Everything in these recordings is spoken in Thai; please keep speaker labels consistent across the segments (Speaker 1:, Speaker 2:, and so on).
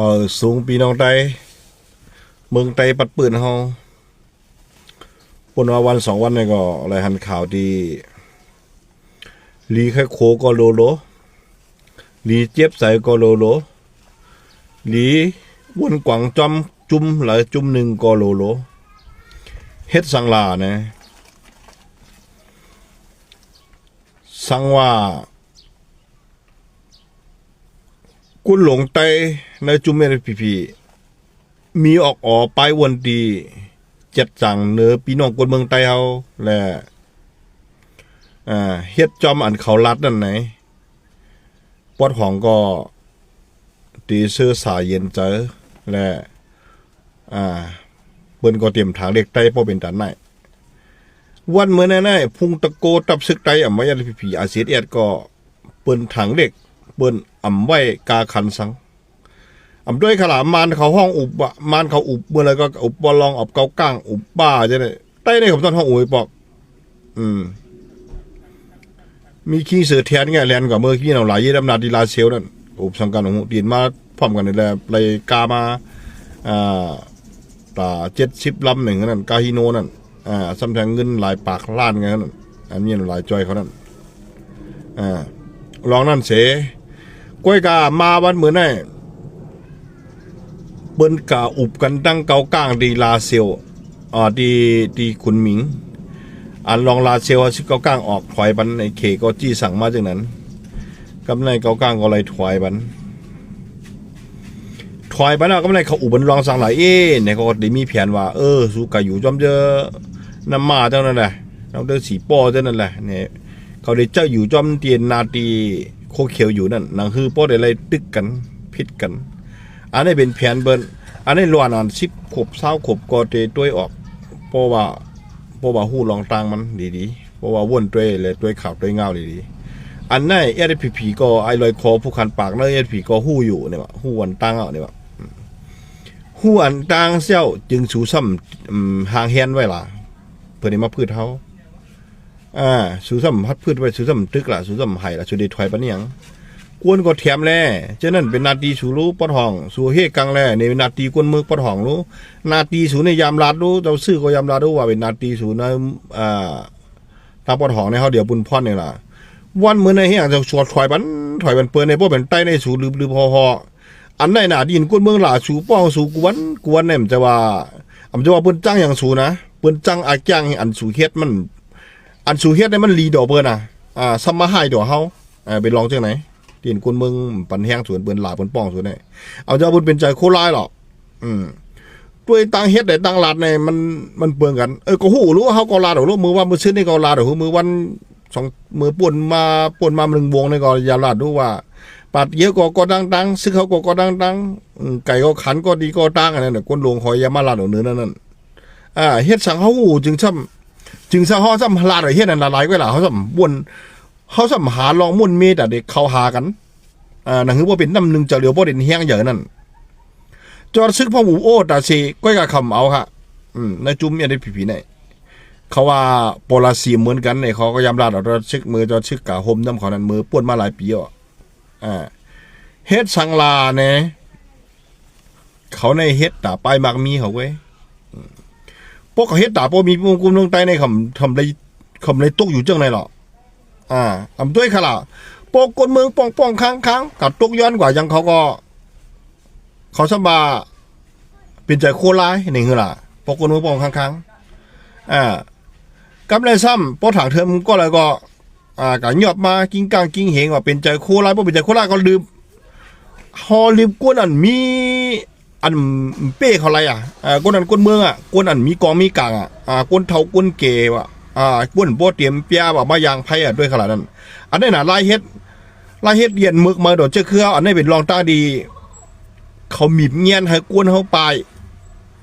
Speaker 1: เออสูงปีน้องไตเมืองไตปัดปืนเฮาปนว่าวันสองวันนี่ก็อะไรหันข่าวดีลีแค่โคก็โลโลลีเจ็บใส่ก็โลโลลีวนกวางจอมจุ่มหลายจุ่มหนึ่งก็โลโลเฮ็ดสังลาเนะสังว่า กุนหลงไตในจุเมรพีพีมีออกออไปวันดีเจ็ดจังเนื้อพี่น้องคนเมืองไตเฮาและอ่าเฮ็ดจอมอันเขาลัดนั่นไหนปอดของก็ตีเสื้อสายเย็นเจอและอ่าเปิ้นก็เตรียมทางเล็กไตพอเป็นตันไหนวันเมื่อแน่ๆพุงตะโกตับซึกไตอะมายาพีพีอาเซียนเอ็ดก็เปิ้นถังเด็กเปิ้น อ่ำไว้กาคันสังอ่ำด้วยขลามานเขาห้องอุบะมานเขาอุบเมื่อไรก็อุบบอลลองอบเกาก้างอุบบ้าจะได้ใต้ในผมต้นห้องอุยปอก อืม มีขี้เสือแทนไงแลนกับเมื่อขี้เราหลายยี่ดำนาดีลาเซลนั่นอุบสังกันของดีนมาพร้อมกันนี่แหละเลยกามาอ่าตาเจ็ดสิบลำหนึ่งนั่นกาฮิโนนั่นอ่าซ้ำแทงเงินหลายปากล้านไงนั่นอันนี้หลายจอยเขานั่นอ่าลองนั่นเส ก้อยกามาวันเหมือนไอ้เปิ้นกาอุบกันตั้งเกาก้างดีลาเซียวอ่าดีดีขุนหมิง อันลองลาเซียวชิเกาก้างออกถอยบันในเคก็จี้สั่งมาจากนั้นกำในเกาก้างก็เลยถอยบันถอยบันเอากำในเขาอุบบันลองสั่งหลายเอ้เนี่ยเขาก็ได้มีแผนว่า เออสู้กาอยู่จอมเจอน้ำมาเจ้านั่นแหละน้ำเดือสีป้อเจ้านั่นแหละเนี่ยเขาได้เจ้าอยู่จอมเตียนนาตี โคเขียวอยู่นั่นนังคือป้อได้อะไรตึกกันพิดกัน อันนี้เป็นแผนเบิ้นอันนี้ลวนอันสิบขบเศร้าขบก็เตต้วยออกเพราะว่าเพราะว่าหู้ลองตังมันดีๆเพราะว่าว่นต้วยเลยต้วยข่าวต้วยเงาดีๆอันนั้นเอพีพีก็ไอลอยคอผู้คันปากนั่นเอพีก็หู้อยู่เนี่ยว่าหู้อันตังเอาเนี่ยว่าหู้อันตังเซี่ยวจึงสูซ้ำอืมหางแฮนไว้ล่ะเพื่อได้มาพืชเฮา อ่าสูสัมพัดพืชไว้สูสัมตึกละสูสัมไห่ละสูดถอยปะเนี่ยงกวนก็แถมแล่ฉะนั้นเป็นนาทีสูรู้ปอดห้อง สูเฮกังแล่ในนาทีกวนมือปอดห้องรู้นาทีสูในยามลาดรู้เจ้าซื้อก็ยามลาดรู้ว่าเป็นนาทีสูในอ่าตาปอดห้องในเฮาเดี๋ยวบุญพรนี่ล่ะวันเมื้อในเฮียจะชวดถอยบันถอยบันเปิ้นในพวกเป็นใต้ในสูลืมๆพอๆอันใดน่ะดินกวนเมืองหลาสูป้องสูกวนกวนเนี่ยมันจะว่าอำจะว่าเปิ้นจังอย่างสูนะเปิ้นจังอาจ้างอันสูเฮ็ดมัน อันสูเฮ็ดได้มันรีดอกเปิ้นน่ะอ่าซัมมาให้ดอกเฮาอ่าไปลองจังไหนเตีนคนเมืองปันแห้งสวนเปิ้นหลาเปิ้นป้องสวนได้เอาเจ้าบุญเป็นใจโคร้ายหรอกอืมด้วยตังเฮ็ดได้ตังลาดในมันมันเปลืองกันเออก็ฮู้รู้ว่าเฮาก็ลาดอกรู้มือว่ามือซื้อนี่ก็ลาดดอกมือวันสองมือป่วนมาป่วนมาหนึ่งวงนี่ก็อย่าลาดดูว่าปัดเยอะก็ก็ดังดังๆซื้อเขาก็ก็ดังดังๆไก่ก็ขันก็ดีก็ตั้งอันนั้นน่ะคนหลวงหอยยามาลาดดอกเนื้อนั่นนั่นอ่าเฮ็ดสังเฮาฮู้จึงช่ำ จึงซะเฮาซ้ำลาดไอ้เฮ็ดนั่นละลายไว้ล่ะเฮาซ้ำบ่นเฮาซ้ำหาลองมุ่นเมตอะเด็กเขาหากันอ่าหนั่นคือบ่เป็นน้ำหนึ่งจะเหลียวบ่เด่นแฮงอย่างนั้นจอดซึกพ่อหมูโอ้ตาสิก้อยกะคำเอาค่ะ อืมในจุ่มเนี่ยได้ผีๆไหนเขาว่าโปลาซีเหมือนกันเนี่ยเขาก็ยอมลาดเอาจอดซึกมือจอดซึกกะห่มน้ำเขานั้นมือป่วนมาหลายปีอะอ่าเฮ็ดสังลาเนี่ยเขาในเฮ็ดตาปลายมักมีเขาเว้ย พวกเขาเฮ็ดตาพวกมีปุ่มกุมลงใต้ในคำทำไรคำไรตกอยู่จังไหนหรออ่าทำด้วยขละพวกคนเมืองป้องป้องค้างค้างกับตกย้อนกว่ายังเขาก็ เขาสบาเป็นใจโคร้ายนี่คือล่ะพวกคนเมืองป้องค้างค้างอ่ากำไรซ้ำพอถางเทอมก็เลยก็ อ่าก็หยอบมากิ้งกลางกิ้งเหงว่าเป็นใจโคร้ายพวกเป็นใจโคร้ายก็ลืมฮอลืมกวนอันมี อันเป้เขาอะไรอะอ่ากวนอันกวนเมืองอะกวนอันมีกองมีกลางอะอ่ากวนเทากวนเกว่ะอ่ากวนโบเตรียมเปียว่มายางไพ่อะด้วยขนาดนั้น อันนี้น่ะลายเฮ็ดลายเฮ็ดเรียนมึกมาโดดเจ้าเครืออันนี้เป็นรองตาดี เขามีบเงียนให้กวนเขาไป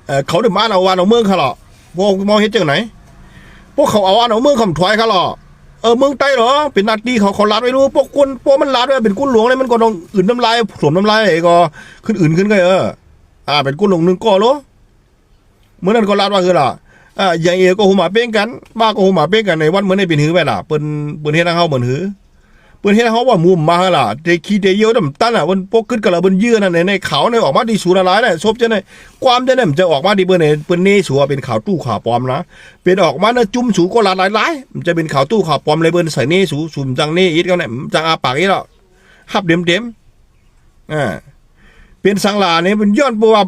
Speaker 1: เออเขาเดือมาเอาวันเอาเมืองเขาหรอพวกมองเฮ็ดจังไหนพวกเขาเอาอันเอาเมืองคำถอยเขาหรอเออเมืองใต้เหรอเป็นนาทีเขาเขาลัดไว้รู้พวกกวนพวกมันลัดไว้เป็นกุ้นหลวงเลยมันก็ต้องอื่นน้ำลายสวมน้ำลายไอ้ก็ขึ้นอื่นขึ้นก็เออ อ่าเป็นกุหลงหนึ่งก่อโลเมื่อนั้นก็ลาดว่าคือล่ะอ่าอย่างเอก็หูหมาเป้งกันบ้าก็หูหมาเป้งกันในวันเมื่อในเป็นหือไปล่ะเปิ้นเปิ้นเฮ็ดให้เฮาเหมือนหือปปิ้นเฮ็ดเฮาว่ามุมมาล่ะเตขี้เตเยอะดำตันอะมันปกขึ้นกับละบนยื้อนั่นในในเขาในออกมาดีสูละหลายน่ะซบจะในความจะเนี่ยมันจะออกมาดีเบิ่นเนี่ยเปิ้นเนสัวเป็นขาวตู้ขาวปลอมนะเป็นออกมาน่ะจุ่มสูก็หละหลายมันจะเป็นขาวตู้ขาวปลอมเลยเบิ่นใส่เนสูสุ่มจังเนอีทกันเนี่ยจังอาปากอีหรอกฮับเต็มๆอ่า เป็นสังลาเนี่ยเป็นย้อนเพระว่า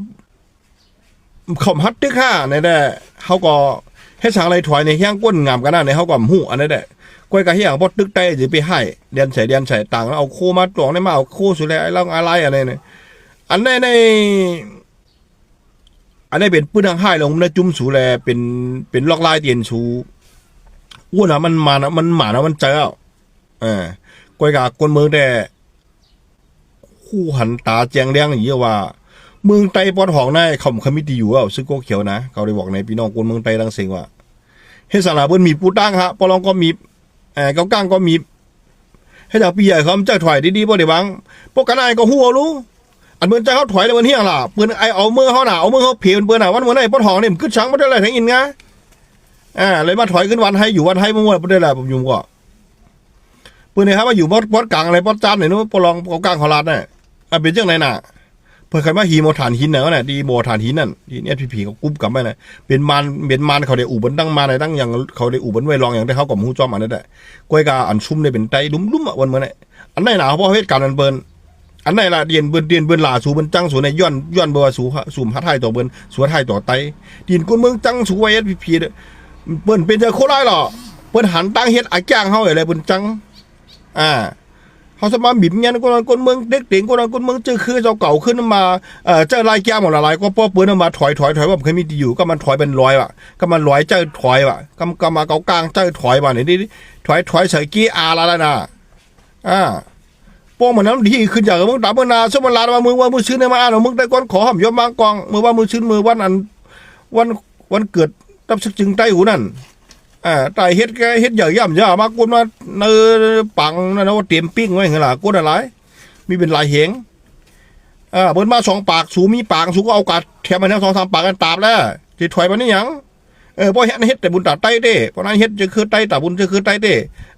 Speaker 1: เขาฮัดตึกห้าเนี่ยแหละเขาก็ให้สังไรถอยในเฮียงก้นงามกันนะในเขาก็หู้อันนั้นแหละก้อยกะเฮียงบ่ตึกใต้สิไปให้เดียนใส่เดียนใส่ตังแล้วเอาโคมาตวงได้มาเอาโคสุแลไอ้ล่องอะไรอะไรเนี่ยอันในในอันนี้เป็นปืนทางให้ลงมันจุ่มสูแลเป็นเป็นลอกลายเตียนสูอ้วนอะมันมานะมันหมานะมันเจ้าเออก้อยกะคนเมืองแต่ คู่หันตาแจงแดงอย่างเงี้ว่า เมืองไต้ปอดหองในคำคมิติอยู่อะซึ่งก็เขียวนะเขาได้บอกในพี่น้องคนเมืองไต้ดังเสียงว่าเฮสาราเบิ้นมีปูตั้งฮะปอลองก็มีเออเก้ากลางก็มีให้ดาวปีใหญ่เขาจะถอยดีๆบ่ได้บังพวกกันไอ้ก็หัวรู้อันเมื่อใจเขาถอยแล้วมันเฮียงล่ะเปืนไอเอาเมื่อเขาหนาเอาเมื่อเขาเพียนเปืนอะวันเมื่อไหร่ปนหองเนี่ยมันขึ้นช้างมาได้ไรทั้งอินไงอ่าเลยมาถอยขึ้นวันให้อยู่วันให้มั่วๆบ่ได้ไรผมยุ่งก็ปืนเนี่ยครับมาอยู่บอสบอสกลางอะไรบอสจานเนี่ยนู้นปลองเก้ากลางขอรัฐน่ะ อะเป็นจังไหนน่ะเพื่อใครมาฮีโมฐานหินน่ะก็น่ะดีโมฐานหินนั่นที่เนี่ยพี่ผีเขากุ๊บกลับไปน่ะเป็นมันเป็นมันเขาได้อู่บันตั้งมาในตั้งอย่างเขาได้อู่บันไว้รองอย่างได้เขากับหูจอมอันนั้นแหละกล้วยกาอันชุ่มเนี่ยเป็นไตลุ่มๆอะวันเมื่อไหร่อันไหนหนาเพราะเหตุการณ์มันเบิ้นอันไหนละเดียนเบิ้นเดียนเบิ้นลาสูมันจังสูในย้อนย้อนเบอร์สูสูมฮัทไทยต่อเบิ้นสูฮัทไทยต่อไตดินกุนเมืองจังสูไว้เอสพีพีเบิ้นเป็นเจอโคราชหรอเบิ้นหันตั้งเฮ็ดอาจ้างเฮาอะไรเบิ้นจัง อ่า เขาสมาบิบเงี้ยคนนั้นคนเมืองเด็กเด็กคนนั้นคนเมืองเจอคือเจ้าเก่าขึ้นมาเอ่อเจ้าลายแก้วหมดละลายก็ป้อปิ้นมาถอยถอยถอยว่าเคยมีที่อยู่ก็มันถอยเป็นร้อยว่ะก็มันร้อยเจ้าถอยว่ะก็ก็มาเกากลางเจ้าถอยว่ะนี่นี่ถอยถอยใส่กี้อาละละนะอ่าป้องมันนั้นดีขึ้นจากมึงตาเมื่อนาสมลาว่ามึงว่ามึงชื่อในมาอ่านมึงได้ก้อนขอหอมยอมมากองมือว่ามึงชื่อมือวันอันวันวันเกิดรับสึกจึงใต้หูนั่น อ่าตายเฮ็ดแกเฮ็ดใหญ่ย่ำย่ามากวนมาเนอปังนั่นนะว่าเตรียมปิ้งไว้หั่นล่ะกวนอะไร มีเป็นหลายเหงอ่าเบิ่นมาสองปากสูมีปากสูก็เอากัดแถมมาแล้วสองสามปากกันตาบแล้วสิถอยมานี่ยังเออบ่เฮ็ดเฮ็ดแต่บุญตาใต้เด้เพราะนั้นเฮ็ดจะคือใต้ตาบุญจะคือใต้เด้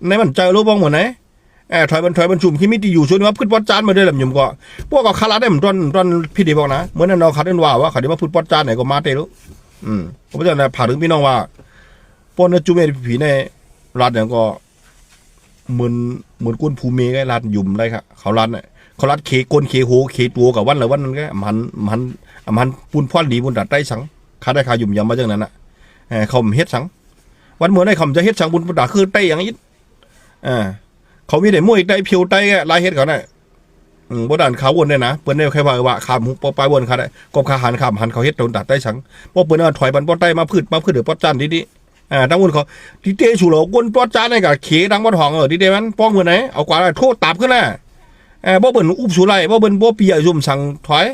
Speaker 1: ในมันใจรู้บ้างหมดไหนเออถอยมันถอยมันชุมที่มีที่อยู่ชวนว่าพึ่งปอดจานมาด้วยแหละยมก็พวกก็คาราได้เหมือนตอนตอนพี่ดีบอกนะเหมือนนั่นเราคัดเล่นว่าว่าเขาได้มาพึ่งปอดจานไหนก็มาเตรู้อืมผมจะผ่าถึงพี่น้องว่า ปนจุเมผีในรัฐเนี่ยก็เหมือนเหมือนก้นภูเมก็รัฐยุ่มได้ครับเขารัฐเนี่ยเขารัฐเคก้นเคโหเคตัวกับวันละวันนั้นก็มันมันมันปูนพ่อนดีบุญตัดใต้สังคาได้คายุ่มยำมาจังนั้นน่ะเขาเฮ็ดสัง วันเมื่อนได้เขาจะเฮ็ดสังบุญตาคือใต้อย่างนี้อ่าเขามีแต่มวยใต้เพียวใต้ลายเฮ็ดเขาน่ะอืมบ่ด่านขาวนเนี่ยนะเปิ้นได้แค่ว่าว่าขามหุปปลายวนเขาได้กบขาหันขามหันเขาเฮ็ดตนตัดใต้สังพอเปิ้นเอาถอยบันป้อใต้มาพืชมาพืชหรือป้อจันดีๆ อ่าตั้งมุนเขาที่เตะชูโหลกวนปอดจานในกับเขดังบอดหองเออที่เตมันป้องมือไหนเอากว่าโทษตับขึ้นน่ะเออบ่เบิ่นอุบสูไรบ่เบิ่นบ่ปีใหญ่ซุ่มสั่งถอย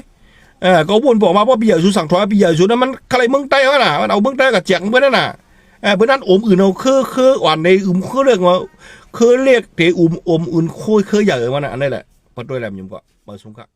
Speaker 1: เออก็วนบอกมาบ่ปีใหญ่ซุ่มสั่งถอยปีใหญ่ซุ่นั้นมันใครเมืองใต้เขาน่ะมันเอาเมืองใต้กับเจียงเบิ่นนั่นน่ะเออเบิ่นนั้นอมอื่นเอาคือคืออ่อนในอึมคือเรียกว่าคือเรียกเตอุ่มอมอื่นคุยคือใหญ่มันน่ะอันนี้แหละพอด้วยแหลมยมก็มาสุงค่ะ